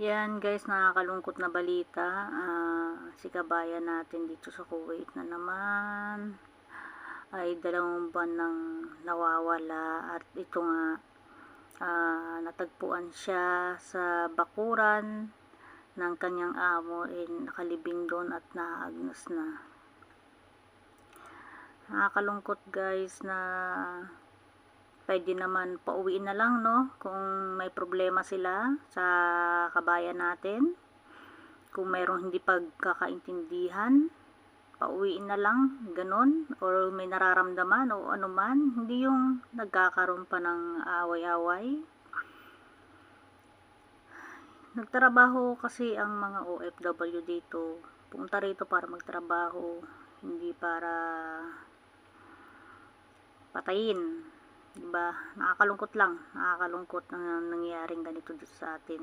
Yan guys, nakakalungkot na balita. Ah, si kabayan natin dito sa Kuwait na naman ay dalawang buwan nang nawawala at ito nga ah, natagpuan siya sa bakuran ng kanyang amo ay nakalibing doon at naagnas na. Nakakalungkot guys na pwede naman pauwiin na lang no kung may problema sila sa kabayan natin. Kung mayroong hindi pagkakaintindihan pauwiin na lang ganon or may nararamdaman o ano man hindi yung nagkakaroon pa ng away-away. Nagtrabaho kasi ang mga OFW dito. Pumunta rito para magtrabaho hindi para patayin Diba? Nakakalungkot lang. Nakakalungkot na nangyayaring ganito dito sa atin.